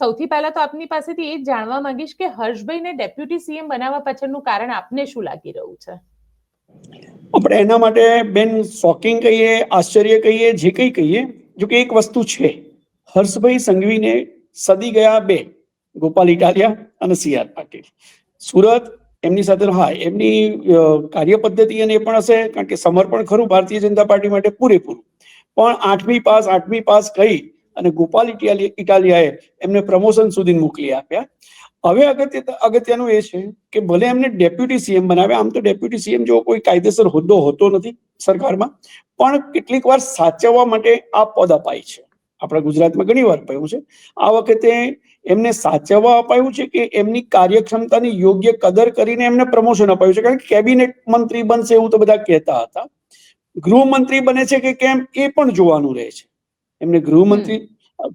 સૌથી પહેલા તો આપની પાસેથી એ જાણવા માંગીશ કે હર્ષભાઈને ડેપ્યુટી સીએમ બનાવવા પાછળનું કારણ આપને શું લાગી રહ્યું છે? આપણે એના માટે બેન શોકિંગ કહીએ, આશ્ચર્ય કહીએ, જે કંઈ કહીએ, જો કે એક વસ્તુ છે. હર્ષભાઈ સંઘવીને સદી ગયા બે, ગોપાલ ઇટાલિયા અને સી આર પાટીલ. સુરત એમની સાથે, હા, એમની કાર્ય પદ્ધતિ અને એ પણ હશે, કારણ કે સમર્પણ ખરું ભારતીય જનતા પાર્ટી માટે પૂરેપૂરું. પણ આઠમી પાસ આઠમી પાસ કહી અને ગોપાલ ઇટાલી, ઇટાલિયાએ એમને પ્રમોશન સુધી મોકલી આપ્યા. હવે અગત્ય, અગત્યનું એ છે કે ભલે એમને ડેપ્યુટી સીએમ બનાવ્યા આમ તો ડેપ્યુટી સીએમ જેવો કોઈ કાયદેસર હોદ્દો હોતો નથી સરકારમાં, પણ કેટલીક વાર સાચવવા માટે આ પદ અપાય છે. આપણા ગુજરાતમાં ઘણી વાર અપાયું છે. આ વખતે એમને સાચવવા અપાયું છે કે એમની કાર્યક્ષમતાની યોગ્ય કદર કરીને એમને પ્રમોશન અપાયું છે? કારણ કે કેબિનેટ મંત્રી બનશે એવું તો બધા કહેતા હતા. ગૃહમંત્રી બને છે કે કેમ, એ પણ જોવાનું રહે છે. એમને ગૃહમંત્રી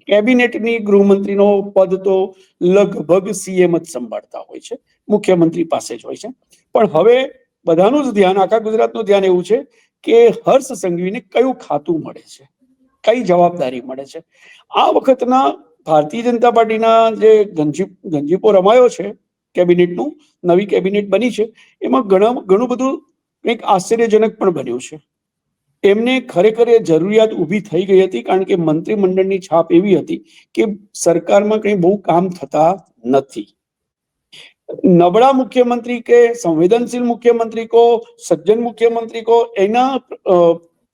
કેબિનેટની ગૃહમંત્રીનો પદ તો લગભગ સીએમ જ સંભાળતા હોય છે મુખ્યમંત્રી પાસે જ હોય છે. પણ હવે બધાનું જ ધ્યાન આખા ગુજરાતનું ધ્યાન એવું છે કે હર્ષ સંઘવીને કયું ખાતું મળે છે? કઈ જવાબદારી મળે છે? આ વખતના ભારતીય જનતા પાર્ટીના જે ગંજી ગંજીપો રમાયો છે કેબિનેટનું નવી કેબિનેટ બની છે એમાં ઘણા ઘણું બધું કંઈક આશ્ચર્યજનક પણ બન્યું છે. એમને ખરેખર એ જરૂરિયાત ઊભી થઈ ગઈ હતી કારણ કે મંત્રીમંડળની છાપ એવી હતી કે સરકારમાં કંઈ બહુ કામ થતા નથી. નબળા મુખ્યમંત્રી કે સંવેદનશીલ મુખ્યમંત્રી કો સજ્જન મુખ્યમંત્રી કો એના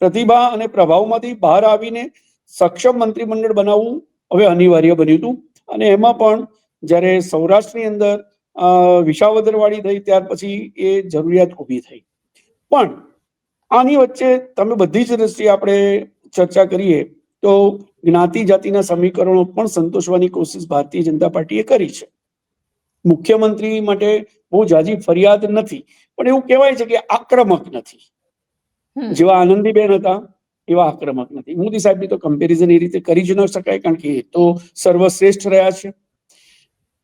પ્રતિભા અને પ્રભાવમાંથી બહાર આવીને સક્ષમ મંત્રીમંડળ બનાવવું હવે અનિવાર્ય બન્યું હતું. અને એમાં પણ જ્યારે સૌરાષ્ટ્રની અંદર અ, વિસાવદરવાળી થઈ ત્યાર પછી એ જરૂરિયાત ઊભી થઈ. પણ આની વચ્ચે તમે બધી જ દ્રષ્ટિએ આપણે ચર્ચા કરીએ તો જ્ઞાતિ જાતિના સમીકરણો પણ સંતોષવાની કોશિશ ભારતીય જનતા પાર્ટીએ કરી છે. મુખ્યમંત્રી માટે બહુ જાજી ફરિયાદ નથી પણ એવું કહેવાય છે કે આક્રમક નથી. જેવા આનંદીબેન હતા એવા આક્રમક નથી. મોદી સાહેબની તો કમ્પેરિઝન એ રીતે કરી જ ન શકાય કારણ કે એ તો સર્વશ્રેષ્ઠ રહ્યા છે.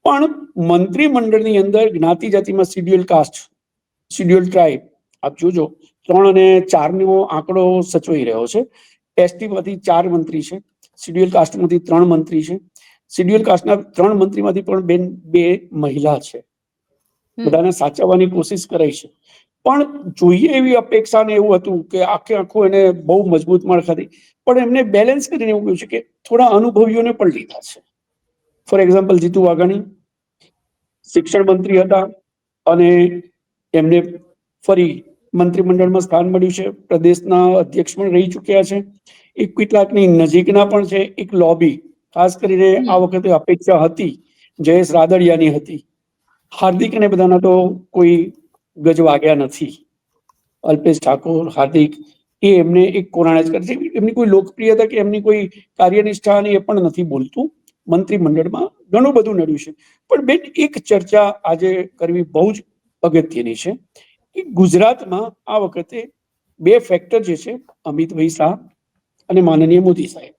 પણ મંત્રીમંડળની અંદર જ્ઞાતિ જાતિમાં શિડ્યુલ કાસ્ટ શિડ્યુલ ટ્રાઇબ આપ જોજો ત્રણ અને ચાર નો આંકડો સચવાઈ રહ્યો છે. એસટીમાંથી ચાર મંત્રી છે. શિડ્યુઅલ કાસ્ટમાંથી ત્રણ મંત્રી છે. શિડ્યુઅલ કાસ્ટના ત્રણ મંત્રીમાંથી પણ બેન બે મહિલા છે. બધાને સાચવવાની કોશિશ કરાઈ છે. પણ જોઈએ એવી અપેક્ષા ને એવું હતું કે આખે આખું એને બહુ મજબૂત માળખાથી પણ એમને બેલેન્સ કરીને એવું કહ્યું છે કે થોડા અનુભવીઓને પણ લીધા છે. ફોર એક્ઝામ્પલ જીતુ વાઘાણી શિક્ષણ મંત્રી હતા અને એમને ફરી મંત્રીમંડળમાં સ્થાન મળ્યું છે. પ્રદેશના અધ્યક્ષ પણ રહી ચૂક્યા છે. એક કેટલાકની નજીકના પણ છે. એક લોબી ખાસ કરીને આ વખતે અપેક્ષા હતી. જયેશ રાદડિયાની હતી. હાર્દિક અને બધાના તો કોઈ ગજ વાગ્યા નથી. અલ્પેશ ઠાકોર હાર્દિક એ એમને એક કોરાણા જ કરે છે. એમની કોઈ લોકપ્રિયતા કે એમની કોઈ કાર્યનિષ્ઠા એ પણ નથી બોલતું. મંત્રીમંડળમાં ઘણું બધું નડ્યું છે. પણ બેન એક ચર્ચા આજે કરવી બહુ જ અગત્યની છે. કે ગુજરાતમાં આ વખતે બે ફેક્ટર જે છે, અમિતભાઈ શાહ અને માનનીય મોદી સાહેબ.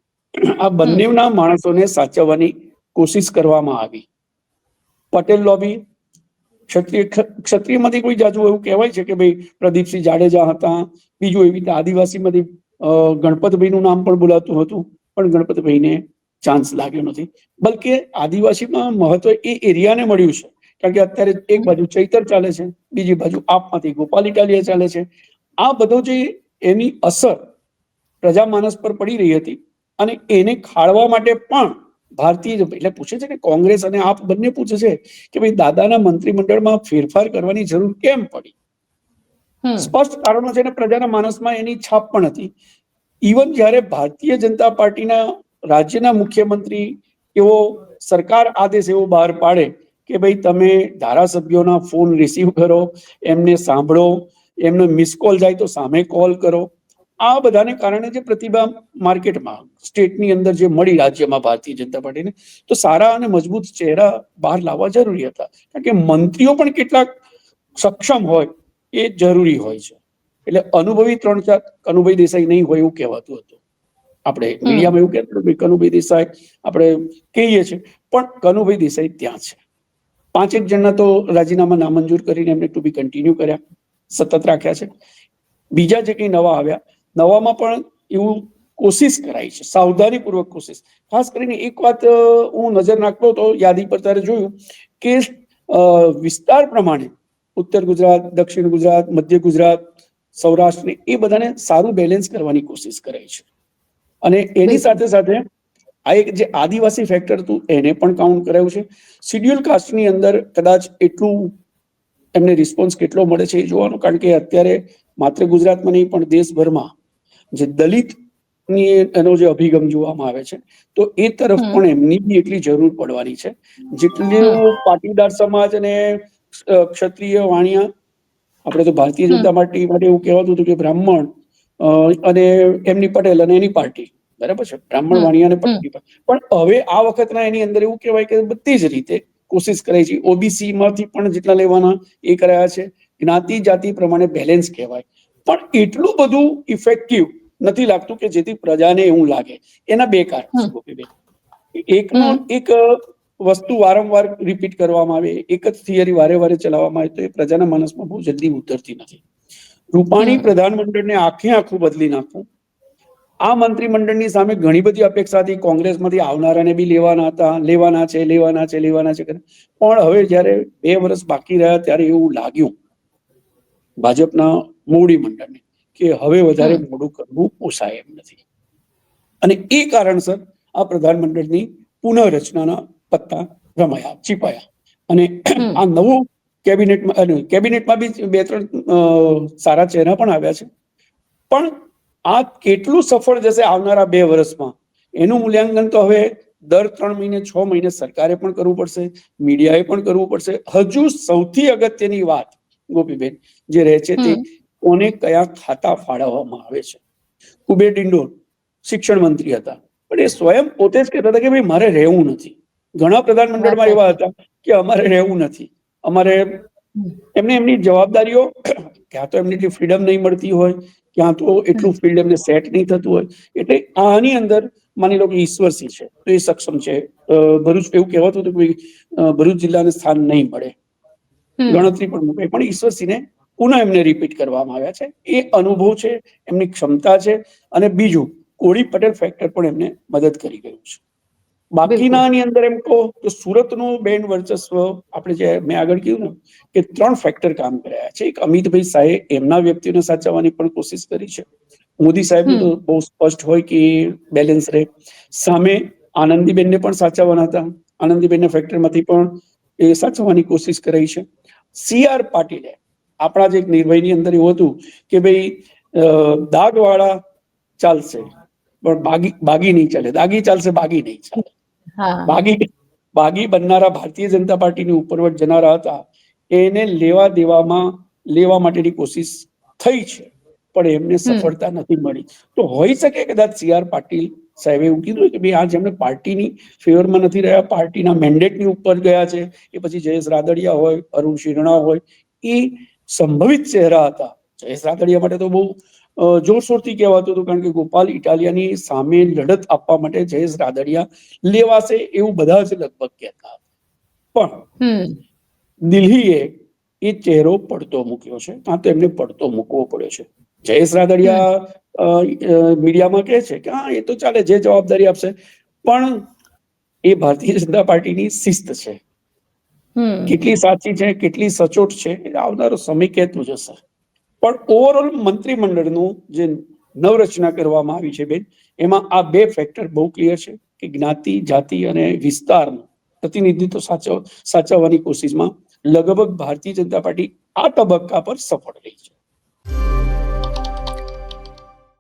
આ બંનેના માણસોને સાચવવાની કોશિશ કરવામાં આવી. પટેલ લોબી ક્ષત્રિય ક્ષત્રિયમાંથી કોઈ જાજુ એવું કહેવાય છે કે ભાઈ પ્રદીપસિંહ જાડેજા હતા, બીજું એવી રીતે આદિવાસીમાંથી ગણપતભાઈનું નામ પણ બોલાતું હતું, પણ ગણપતભાઈને ચાન્સ લાગ્યો નથી. બલકે આદિવાસીમાં મહત્વ એ એરિયાને મળ્યું છે કારણ કે અત્યારે એક બાજુ ચૈતર ચાલે છે બીજી બાજુ આપમાંથી ગોપાલ ઇટાલિયા ચાલે છે. આ બધો જે એની અસર પ્રજામાનસ પર પડી રહી હતી અને એને ખાળવા માટે પણ ભારતીય એટલે પૂછે છે કે કોંગ્રેસ અને આપ બંને પૂછે છે કે ભાઈ દાદાના મંત્રીમંડળમાં ફેરફાર કરવાની જરૂર કેમ પડી? સ્પષ્ટ કારણો છે ને પ્રજાના માનસમાં એની છાપ પણ હતી. ઇવન જ્યારે ભારતીય જનતા પાર્ટીના રાજ્યના મુખ્યમંત્રી એવો સરકાર આદેશ એવો બહાર પાડે કે ભાઈ તમે ધારાસભ્યોના ફોન રિસીવ કરો એમને સાંભળો એમનો મિસ કોલ જાય તો સામે કોલ કરો. આ બધાને કારણે જે પ્રતિભા માર્કેટમાં સ્ટેટની અંદર જે મળી રાજ્યમાં ભારતીય જનતા પાર્ટીને તો સારા અને મજબૂત ચહેરા બહાર લાવવા જરૂરી હતા. કારણ કે મંત્રીઓ પણ કેટલાક સક્ષમ હોય એ જરૂરી હોય છે. એટલે અનુભવી ત્રણ ચાર કનુભાઈ દેસાઈ નહીં હોય એવું કહેવાતું હતું. આપણે મીડિયામાં એવું કહેતું કનુભાઈ દેસાઈ આપણે કહીએ છીએ પણ કનુભાઈ દેસાઈ ત્યાં છે. પાંચેક જણના તો રાજીનામા નામંજૂર કરીને એમને ટુ બી કન્ટિન્યુ કર્યા. સતત રાખ્યા છે. બીજા જે કંઈ નવા આવ્યા નવામાં પણ એવું કોશિશ કરાઈ છે. સાવધાનીપૂર્વક કોશિશ. ખાસ કરીને એક વાત હું નજર નાખતો હતો યાદી પર ત્યારે જોયું કે વિસ્તાર પ્રમાણે ઉત્તર ગુજરાત દક્ષિણ ગુજરાત મધ્ય ગુજરાત સૌરાષ્ટ્ર એ બધાને સારું બેલેન્સ કરવાની કોશિશ કરાઈ છે. અને એની સાથે સાથે આ એક જે આદિવાસી ફેક્ટર હતું એને પણ કાઉન્ટ કરાયું છે. શિડ્યુલ કાસ્ટની અંદર કદાચ એટલું એમને રિસ્પોન્સ કેટલો મળે છે એ જોવાનું કારણ કે અત્યારે માત્ર ગુજરાતમાં નહીં પણ દેશભરમાં જે દલિતની એનો જે અભિગમ જોવામાં આવે છે તો એ તરફ પણ એમની બી એટલી જરૂર પડવાની છે. જેટલું પાટીદાર સમાજ અને ક્ષત્રિય વાણિયા આપણે તો ભારતીય જનતા પાર્ટી માટે એવું કહેવાતું હતું કે બ્રાહ્મણ અને એમની પટેલ અને એની પાર્ટી બરાબર છે? બ્રાહ્મણ વાણિયાને વાણિયા પણ હવે આ વખતના એની અંદર એવું કહેવાય કે બધી જ રીતે કોશિશ કરાઈ છે. ઓબીસી માંથી પણ જેટલા લેવાના એ કરાયા છે. જ્ઞાતિ જાતિ પ્રમાણે બેલેન્સ કહેવાય. પણ એટલું બધું ઇફેક્ટિવ નથી લાગતું કે જેથી પ્રજાને એવું લાગે. એના બે કારણ છે એકમાં એકનો એક વસ્તુ વારંવાર રિપીટ કરવામાં આવે એક જ થિયરી વારે વારે ચલાવવામાં આવે તો એ પ્રજાના માનસમાં બહુ જલ્દી ઉતરતી નથી. રૂપાણી. પ્રધાનમંડળને આખે આખું બદલી નાખવું આ મંત્રીમંડળની સામે ઘણી બધી અપેક્ષાથી કોંગ્રેસમાંથી આવનારાને બી લેવાના હતા. લેવાના છે લેવાના છે લેવાના છે. પણ હવે જ્યારે બે વર્ષ બાકી રહ્યા ત્યારે એવું લાગ્યું ભાજપના મોવડી મંડળને કે હવે વધારે મોડું કરવું પોસાય એમ નથી. અને એ કારણસર આ પ્રધાનમંડળની પુનઃરચનાના પત્તા રમાયા ચીપાયા અને આ નવું કેબિનેટમાં કેબિનેટમાં બી બે ત્રણ સારા ચહેરા પણ આવ્યા છે. પણ આ કેટલું સફળ જશે આવનારા બે વર્ષમાં? એનું મૂલ્યાંકન તો હવે દર ત્રણ મહિને છ મહિને સરકારે પણ કરવું પડશે મીડિયાએ પણ કરવું પડશે. હજુ સૌથી અગત્યની વાત ગોપીબેન જે રહે છે તે કોને કયા ખાતા ફાળવવામાં આવે છે? કુબેર ડિંડોર શિક્ષણ મંત્રી હતા. પણ એ સ્વયં પોતે જ કહેતા હતા કે ભાઈ મારે રહેવું નથી. ઘણા પ્રધાનમંડળમાં એવા હતા કે અમારે રહેવું નથી. અમારે એમને એમની જવાબદારીઓ ક્યાં તો એમની ફ્રીડમ નહીં મળતી હોય ક્યાં તો એટલું ફિલ્ડ એમને સેટ નહીં થતું હોય. એટલે આની અંદર માની લો કે ઈશ્વરસિંહ છે તો એ સક્ષમ છે. ભરૂચ એવું કહેવાતું હતું કે ભરૂચ જિલ્લાને સ્થાન નહીં મળે. ગણતરી પણ મૂકે. પણ ઈશ્વરસિંહને પુનઃ એમને રિપીટ કરવામાં આવ્યા છે. એ અનુભવ છે એમની ક્ષમતા છે અને બીજું કોળી પટેલ ફેક્ટર પણ એમને મદદ કરી ગયું છે. બાકીનાની અંદર એમ કહો તો સુરતનું બેન વર્ચસ્વ આપણે જે મેં આગળ કીધું ને કે ત્રણ ફેક્ટર કામ કર્યા છે એક અમિતભાઈ શાહે એમના વ્યક્તિને સાચવવાની પણ કોશિશ કરી છે. મોદી સાહેબ બહુ સ્પષ્ટ હોય કે બેલેન્સ રહે. સામે આનંદીબેનને પણ સાચવવાના હતા. આનંદીબેનના ફેક્ટરમાંથી પણ એ સાચવવાની કોશિશ કરી છે. સી આર પાટીલે આપણા જે એક નિર્ભયની અંદર એવું હતું કે ભાઈ દાગવાળા ચાલશે પણ બાગી બાગી નહીં ચાલે. દાગી ચાલશે બાગી નહીં ચાલે. બાગી બાગી બનનારા ભારતીય જનતા પાર્ટીની ઉપરવટ જનારા હતા. એને લેવા દેવામાં લેવા માટેની કોશિશ થઈ છે પણ એમને સફળતા નથી મળી. તો હોઈ શકે કદાચ સી આર પાટીલ સાહેબે એવું કીધું કે ભાઈ આ જેમને પાર્ટીની ફેવરમાં નથી રહ્યા પાર્ટીના મેન્ડેટની ઉપર ગયા છે એ પછી જયેશ રાદડિયા હોય અરુણ શિરણા હોય એ સંભવિત ચહેરા હતા. જયેશ રાદડિયા માટે તો બહુ જોરશોરથી કહેવાતું હતું કારણ કે ગોપાલ ઇટાલિયાની સામે લડત આપવા માટે જયેશ રાદડિયા લેવાશે એવું બધા જ લગભગ કહેતા. પણ દિલ્હીએ એ ચહેરો પડતો મૂક્યો છે કાં તો એમને પડતો મૂકવો પડ્યો છે. જયેશ રાદડિયા મીડિયામાં કહે છે કે હા એ તો ચાલે જે જવાબદારી આપશે. પણ એ ભારતીય જનતા પાર્ટીની શિસ્ત છે. કેટલી સાચી છે કેટલી સચોટ છે એ આવનારો સમય કહેતું જશે પણ ઓવરઓલ મંત્રીમંડળનું જે નવરચના કરવામાં આવી છે બેન, એમાં આ બે ફેક્ટર બહુ ક્લિયર છે કે જ્ઞાતિ, જાતિ અને વિસ્તારનું પ્રતિનિધિત્વ સાચવ, સાચવવાની કોશિશમાં લગભગ ભારતીય જનતા પાર્ટી આ તબક્કા પર સફળ રહી છે.